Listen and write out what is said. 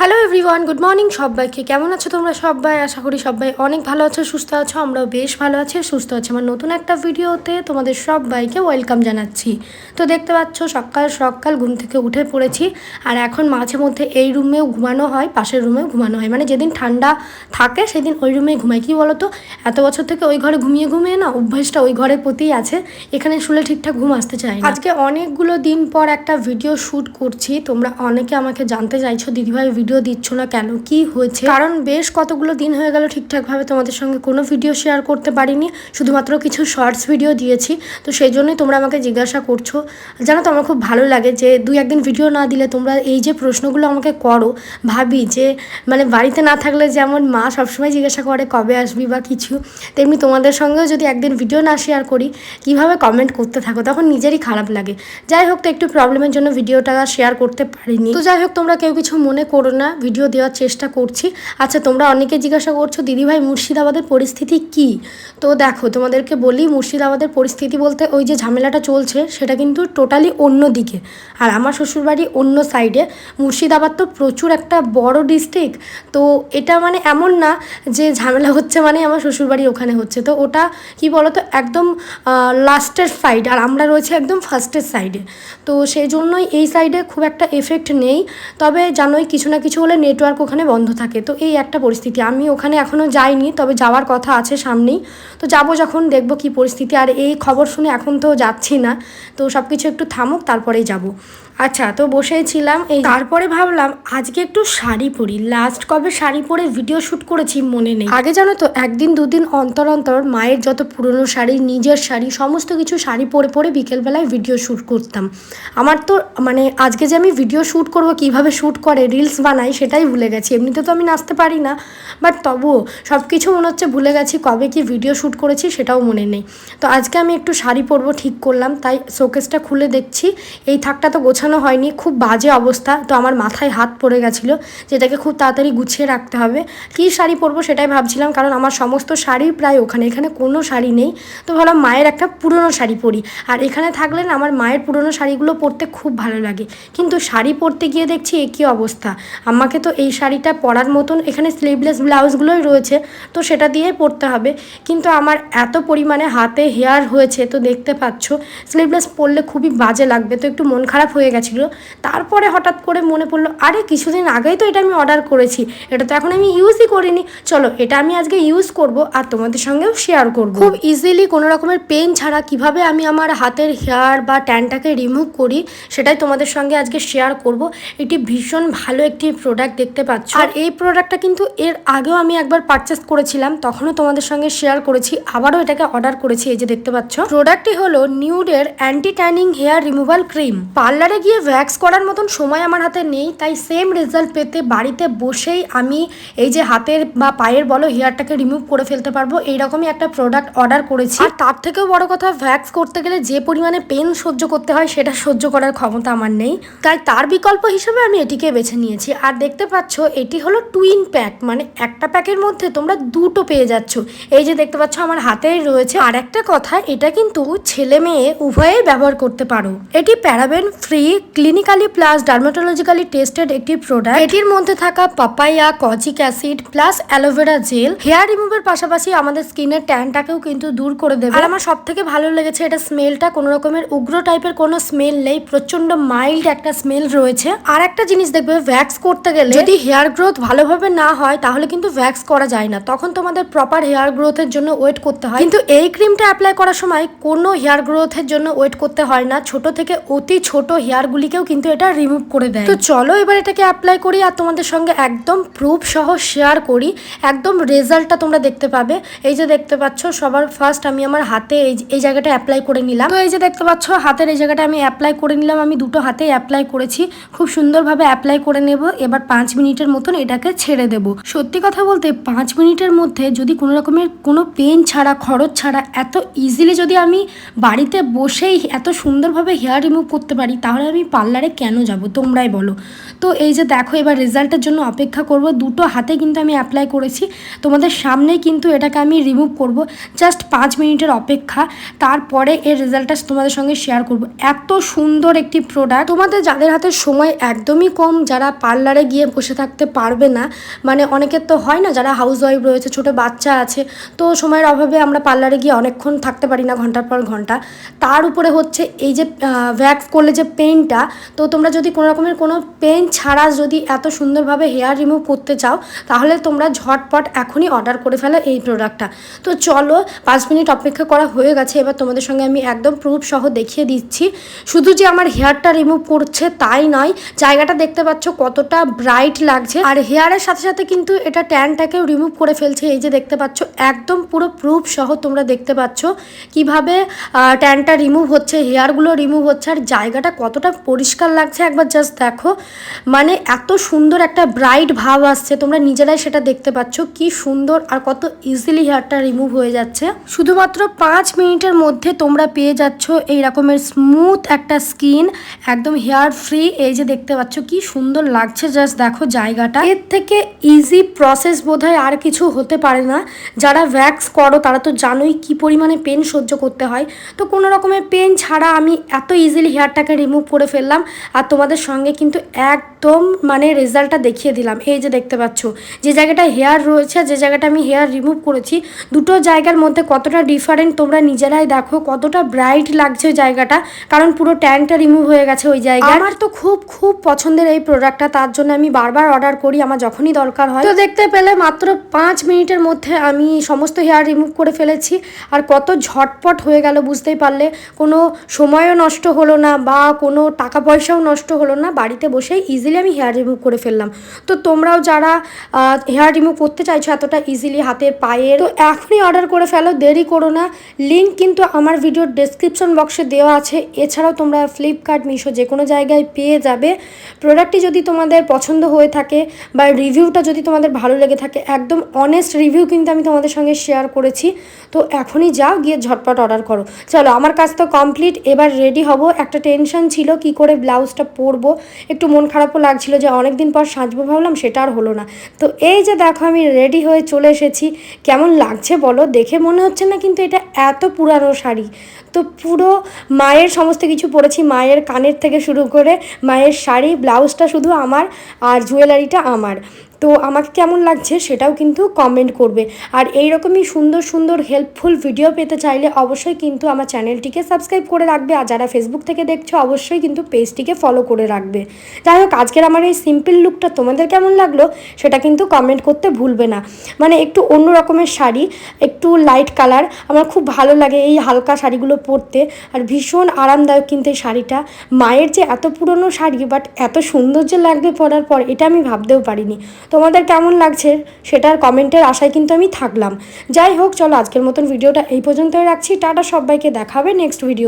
Hello everyone good morning সবাইকে। কেমন আছো তোমরা সবাই? আশা করি সবাই অনেক ভালো আছো, সুস্থ আছো, আমরাও বেশ ভালো আছি সুস্থ আছি। আমার নতুন একটা ভিডিওতে তোমাদের সবাইকে ওয়েলকাম জানাচ্ছি। তো দেখতে পাচ্ছ, সকাল সকাল ঘুম থেকে উঠে পড়েছি আর এখন মাঝে মধ্যে এই রুমেও ঘুমানো হয়, পাশের রুমেও ঘুমানো হয়। মানে যেদিন ঠান্ডা থাকে সেদিন ওই রুমে ঘুমাই। কি বলো তো এত বছর থেকে ওই ঘরে ঘুমিয়ে ঘুমিয়ে না অভ্যাসটা ওই ঘরের প্রতিই আছে। এখানে শুলে ঠিকঠাক ঘুম আসতে না। আজকে অনেকগুলো দিন পর একটা ভিডিও শ্যুট করছি। তোমরা অনেকে আমাকে জানতে চাইছো, দিদিভাই ভিডিও দিচ্ছ না কেন? কি হয়েছে? কারণ বেশ কতগুলো দিন হয়ে গেল ঠিকঠাকভাবে তোমাদের সঙ্গে কোনো ভিডিও শেয়ার করতে পারিনি, শুধুমাত্র কিছু শর্টস ভিডিও দিয়েছি। তো সেই জন্যই তোমরা আমাকে জিজ্ঞাসা করছ। জানো তো, আমার খুব ভালো লাগে যে দুই একদিন ভিডিও না দিলে তোমরা এই যে প্রশ্নগুলো আমাকে করো, ভাবি যে মানে বাড়িতে না থাকলে যেমন মা সবসময় জিজ্ঞাসা করে কবে আসবি বা কিছু, তেমনি তোমাদের সঙ্গেও যদি একদিন ভিডিও না শেয়ার করি, কীভাবে কমেন্ট করতে থাকো? তখন নিজেরই খারাপ লাগে। যাই হোক, তো একটু প্রবলেমের জন্য ভিডিওটা শেয়ার করতে পারিনি। তো যাই হোক, তোমরা কেউ কিছু মনে করো না। ভিডিও দেওয়ার চেষ্টা করছি। আচ্ছা তোমরা অনেকে জিজ্ঞাসা করছ, দিদিভাই, মুর্শিদাবাদের পরিস্থিতি কি? তো দেখো, তোমাদেরকে বলি, মুর্শিদাবাদের পরিস্থিতি বলতে ওই যে ঝামেলাটা চলছে, সেটা কিন্তু টোটালি অন্য দিকে। আর আমার শ্বশুরবাড়ি অন্য সাইডে মুর্শিদাবাদ তো প্রচুর একটা বড় ডিস্ট্রিক্ট তো এটা মানে এমন না যে ঝামেলা হচ্ছে মানে আমার শ্বশুরবাড়ি ওখানে হচ্ছে। তো ওটা কি বলতো, একদম লাস্টের সাইড আর আমরা রয়েছে একদম ফার্স্টের সাইডে তো সেই জন্যই এই সাইডে খুব একটা এফেক্ট নেই। তবে জানোই, কিছু না কিছু হলে নেটওয়ার্ক ওখানে বন্ধ থাকে। তো এই একটা পরিস্থিতি। আমি ওখানে এখনও যাইনি, তবে যাওয়ার কথা আছে সামনেই। তো যাব যখন, দেখব কি পরিস্থিতি। আর এই খবর শুনে এখন তো যাচ্ছি না। তো সব কিছু একটু থামুক, তারপরেই যাব। আচ্ছা তো বসেই ছিলাম। এই তারপরে ভাবলাম, আজকে একটু শাড়ি পরি। লাস্ট কবে শাড়ি পরে ভিডিও শ্যুট করেছি মনে নেই। আগে জানো তো, একদিন, দুদিন অন্তর অন্তর মায়ের যত পুরনো শাড়ি, নিজের শাড়ি, সমস্ত কিছু শাড়ি পরে পরে বিকেলবেলায় ভিডিও শ্যুট করতাম। আমার তো মানে আজকে যে আমি ভিডিও শ্যুট করব, কীভাবে শ্যুট করে রিলস বানাই, সেটাই ভুলে গেছি। এমনিতে তো আমি নাচতে পারি না বাট তবুও সব কিছু মনে হচ্ছে ভুলে গেছি, কবে কি ভিডিও শ্যুট করেছি সেটাও মনে নেই। তো আজকে আমি একটু শাড়ি পরবো ঠিক করলাম, তাই শোকেসটা খুলে দেখছি। এই থাকটা তো গোছানো হয়নি, খুব বাজে অবস্থা। তো আমার মাথায় হাত পড়ে গেছিল যেটাকে খুব তাড়াতাড়ি গুছিয়ে রাখতে হবে। কী শাড়ি পরবো সেটাই ভাবছিলাম, কারণ আমার সমস্ত শাড়ি প্রায় ওখানে, এখানে কোনো শাড়ি নেই। তো ভাবলাম মায়ের একটা পুরনো শাড়ি পরি। আর এখানে থাকলে আমার মায়ের পুরনো শাড়িগুলো পরতে খুব ভালো লাগে। কিন্তু শাড়ি পরতে গিয়ে দেখছি একই অবস্থা। আমাকে তো এই শাড়িটা পরার মতন এখানে স্লিভলেস ব্লাউজগুলোই রয়েছে, তো সেটা দিয়েই পরতে হবে। কিন্তু আমার এত পরিমাণে হাতে হেয়ার হয়েছে, তো দেখতে পাচ্ছ স্লিভলেস পরলে খুবই বাজে লাগবে। তো একটু মন খারাপ হয়ে গেছিল। তারপরে হঠাৎ করে মনে পড়ল আরে কিছুদিন আগেই তো এটা আমি অর্ডার করেছি এটা তো এখন আমি ইউজই করিনি। চলো এটা আমি আজকে ইউজ করব আর তোমাদের সঙ্গেও শেয়ার করব। খুব ইজিলি কোনো রকমের পেন ছাড়া কীভাবে আমি আমার হাতের হেয়ার বা ট্যানটাকে রিমুভ করি সেটাই তোমাদের সঙ্গে আজকে শেয়ার করব। এটি ভীষণ ভালো একটি প্রোডাক্ট দেখতে পাচ্ছ। আর এই প্রোডাক্টটা কিন্তু এর আগেও আমি একবার পারচেস করেছিলাম তখনও তোমাদের সঙ্গে শেয়ার করেছি আবারও এটাকে অর্ডার করেছি এই যে দেখতে পাচ্ছ। প্রোডাক্টটি হলো নিউডের anti tanning hair removal cream পার্লারে গিয়ে ভ্যাক্স করার মতন সময় আমার হাতে নেই, তাই সেম রেজাল্ট পেতে বাড়িতে বসেই আমি এই যে হাতের বা পায়ের বলো হেয়ারটাকে রিমুভ করে ফেলতে পারব, এইরকমই একটা প্রোডাক্ট অর্ডার করেছি। আর তার থেকেও বড় কথা ভ্যাক্স করতে গেলে যে পরিমাণে পেন সহ্য করতে হয়, সেটা সহ্য করার ক্ষমতা আমার নেই। তাই তার বিকল্প হিসেবে আমি এটিকে বেছে নিয়েছি। আর দেখতে পাচ্ছ, এটি হলো টুইন প্যাক মানে একটা প্যাকের মধ্যে তোমরা দুটো পেয়ে যাচ্ছ। এই যে দেখতে পাচ্ছ, আমার হাতেই রয়েছে। আর একটা কথা, এটা কিন্তু ছেলে মেয়ে উভয়েই ব্যবহার করতে পারো। এটি paraben free clinically plus dermatologically tested একটি প্রোডাক্ট এটির মধ্যে থাকা papaya kojic acid plus aloe vera gel hair রিমুভের পাশাপাশি আমাদের স্কিনের ট্যানটাকেও কিন্তু দূর করে দেবে। আর আমার সব থেকে ভালো লেগেছে এটা স্মেলটা কোনো রকমের উগ্র টাইপের কোনো স্মেল নেই। প্রচণ্ড মাইল্ড একটা স্মেল রয়েছে। আর একটা জিনিস দেখবে ভ্যাক্স করতে গেলে যদি হেয়ার গ্রোথ ভালোভাবে না হয়, তাহলে কিন্তু ভ্যাক্স করা যায় না। তখন তোমাদের প্রপার হেয়ার গ্রোথের জন্য ওয়েট করতে হয়। কিন্তু এই ক্রিমটা অ্যাপ্লাই করার সময় কোনো হেয়ার গ্রোথের জন্য ওয়েট করতে হয় না। ছোট থেকে অতি ছোট হেয়ারগুলিকেও কিন্তু এটা রিমুভ করে দেয়। তো চলো এবার এটাকে অ্যাপ্লাই করি আর তোমাদের সঙ্গে একদম প্রুফ সহ শেয়ার করি। একদম রেজাল্টটা তোমরা দেখতে পাবে। এই যে দেখতে পাচ্ছ, সবার ফার্স্ট আমি আমার হাতে এই জায়গাটা অ্যাপ্লাই করে নিলাম। তো এই যে দেখতে পাচ্ছ, হাতের এই জায়গাটা আমি অ্যাপ্লাই করে নিলাম। আমি দুটো হাতে অ্যাপ্লাই করেছি। খুব সুন্দরভাবে অ্যাপ্লাই করে নেব। এবার পাঁচ মিনিটের মতন এটাকে ছেড়ে দেব। সত্যি কথা বলতে, পাঁচ মিনিটের মধ্যে যদি কোনো রকমের কোনো পেন ছাড়া, খরচ ছাড়া এত ইজিলি যদি আমি বাড়িতে বসেই এত সুন্দরভাবে হেয়ার রিমুভ করতে পারি, তাহলে আমি পার্লারে কেন যাব? তোমরাই বলো। তো এই যে দেখো, এবার রেজাল্টের জন্য অপেক্ষা করব। দুটো হাতে কিন্তু আমি অ্যাপ্লাই করেছি। তোমাদের সামনেই কিন্তু এটাকে আমি রিমুভ করব। জাস্ট পাঁচ মিনিটের অপেক্ষা। তারপরে এর রেজাল্টটা তোমাদের সঙ্গে শেয়ার করব। এত সুন্দর একটি প্রোডাক্ট তোমাদের যাদের হাতে সময় একদমই কম, যারা পার্লারে গিয়ে বসে থাকতে পারবে না মানে অনেকের তো হয় না, যারা হাউস ওয়াইফ রয়েছে, ছোটো বাচ্চা আছে, তো সময়ের অভাবে আমরা পার্লারে গিয়ে অনেকক্ষণ থাকতে পারি না ঘণ্টার পর ঘণ্টা। তার উপরে হচ্ছে এই যে ভ্যাক্স করলে যে পেনটা তো তোমরা যদি কোনো রকমের কোনো পেন ছাড়া যদি এত সুন্দরভাবে হেয়ার রিমুভ করতে চাও, তাহলে তোমরা ঝটপট এখনই অর্ডার করে ফেলো এই প্রোডাক্টটা তো চলো, পাঁচ মিনিট অপেক্ষা করা হয়ে গেছে, এবার তোমাদের সঙ্গে আমি একদম প্রুফ সহ দেখিয়ে দিচ্ছি। শুধু যে আমার হেয়ারটা রিমুভ করছে তাই নয়, জায়গাটা দেখতে পাচ্ছ কতটা ব্রাইট লাগছে। আর হেয়ারের সাথে সাথে কিন্তু এটা ট্যানটাকেও রিমুভ করে ফেলছে, এই যে দেখতে পাচ্ছ, একদম পুরো প্রুফ সহ তোমরা দেখতে পাচ্ছ। কীভাবে ট্যানটা রিমুভ হচ্ছে হেয়ারগুলো রিমুভ হচ্ছে, আর জায়গাটা কতটা পরিষ্কার লাগছে, একবার জাস্ট দেখো। মানে এত সুন্দর একটা ব্রাইট ভাব আসছে, তোমরা নিজেরাই সেটা দেখতে পাচ্ছ। কি সুন্দর আর কত ইজিলি হেয়ারটা রিমুভ হয়ে যাচ্ছে। শুধুমাত্র পাঁচ মিনিটের মধ্যে তোমরা পেয়ে যাচ্ছ এই রকমের স্মুথ একটা স্কিন একদম হেয়ার ফ্রি এই যে দেখতে পাচ্ছ কি সুন্দর লাগছে জাস্ট দেখো জায়গাটা। এর থেকে ইজি প্রসেস বোধহয় আর কিছু হতে পারে না। যারা ভ্যাক্স করো, তারা তো জানোই কি পরিমাণে পেন সহ্য করতে হয়। তো কোনো রকমের পেন ছাড়া আমি এত ইজিলি হেয়ারটাকে রিমুভ করে ফেললাম আর তোমাদের সঙ্গে কিন্তু একদম মানে রেজাল্টটা দেখিয়ে দিলাম। এই যে দেখতে পাচ্ছ যে জায়গাটা হেয়ার রয়েছে যে জায়গাটা আমি হেয়ার রিমুভ করেছি দুটো জায়গার মধ্যে কতটা ডিফারেন্ট তোমরা নিজেরাই দেখো কতটা ব্রাইট লাগছে ওই জায়গাটা কারণ পুরো ট্যানটা রিমুভ হয়ে গেছে ওই জায়গায়। আমার তো খুব খুব পছন্দের এই প্রোডাক্টটা তার জন্য আমি বারবার অর্ডার করি আমার যখনই দরকার হয়। তো দেখতে পেলে মাত্র পাঁচ মিনিটের মধ্যে আমি সমস্ত হেয়ার রিমুভ করে ফেলেছি আর কত ঝটপট হয়ে গেল বুঝতেই পারলে কোনো সময়ও নষ্ট হলো না বা কোনো টাকা পয়সাও নষ্ট হলো না, বাড়িতে বসেই ইজিলি আমি হেয়ার রিমুভ করে ফেললাম। তো তোমরাও যারা হেয়ার রিমুভ করতে চাইছো এতটা ইজিলি হাতের পায়ের, তো এখনই অর্ডার করে ফেলো, দেরি করো না। লিঙ্ক কিন্তু আমার ভিডিওর ডেসক্রিপশন বক্সে দেওয়া আছে। এছাড়াও তোমরা ফ্লিপকার্ট মিশো যে কোনো জায়গায় পেয়ে যাবে। প্রোডাক্টটি যদি তোমাদের পছন্দ হয়ে থাকে বা রিভিউটা যদি তোমাদের ভালো লেগে থাকে, একদম অনেস্ট রিভিউ কিন্তু আমি তোমাদের সঙ্গে শেয়ার করেছি। তো এখনই যাও, গিয়ে ঝটপট অর্ডার করো। চলো, আমার কাজ তো কমপ্লিট এবার রেডি হব। একটা টেনশন ছিল কি করে ব্লাউজটা পরবো? একটু মন খারাপও লাগছিল যে অনেক দিন পর সাজবো ভাবলাম, সেটা আর হলো না। তো এই যে দেখো, আমি রেডি হয়ে চলে এসেছি। কেমন লাগছে বলো? দেখে মনে হচ্ছে না কিন্তু এটা এত পুরানো শাড়ি। তো পুরো মায়ের সমস্ত কিছু পরেছি, মায়ের কানের থেকে শুরু করে মায়ের শাড়ি, ব্লাউজটা শুধু আমার আর জুয়েলারিটা আমার। তো আমাকে কেমন লাগছে সেটাও কিন্তু কমেন্ট করবে। আর এই রকমই সুন্দর সুন্দর হেল্পফুল ভিডিও পেতে চাইলে অবশ্যই কিন্তু আমার চ্যানেলটিকে সাবস্ক্রাইব করে রাখবে। আর যারা ফেসবুক থেকে দেখছ, অবশ্যই কিন্তু পেজটিকে ফলো করে রাখবে। যাই হোক, আজকের আমার এই সিম্পল লুকটা তোমাদের কেমন লাগল সেটা কিন্তু কমেন্ট করতে ভুলবে না। মানে একটু অন্য রকমের শাড়ি, একটু লাইট কালার আমার খুব ভালো লাগে এই হালকা শাড়িগুলো পরতে। আর ভীষণ আরামদায়ক কিন্তু এই শাড়িটা। মায়ের যে এত পুরনো শাড়ি বাট এত সুন্দর যে লাগবে পরার পর, এটা আমি ভাবতেও পারিনি। তোমাদের কেমন লাগছে সেটার কমেন্টের আশায় কিন্তু আমি থাকলাম। যাই হোক, চলো আজকের মতন ভিডিওটা এই পর্যন্তই রাখছি। টাটা সবাইকে, দেখাবে নেক্সট ভিডিও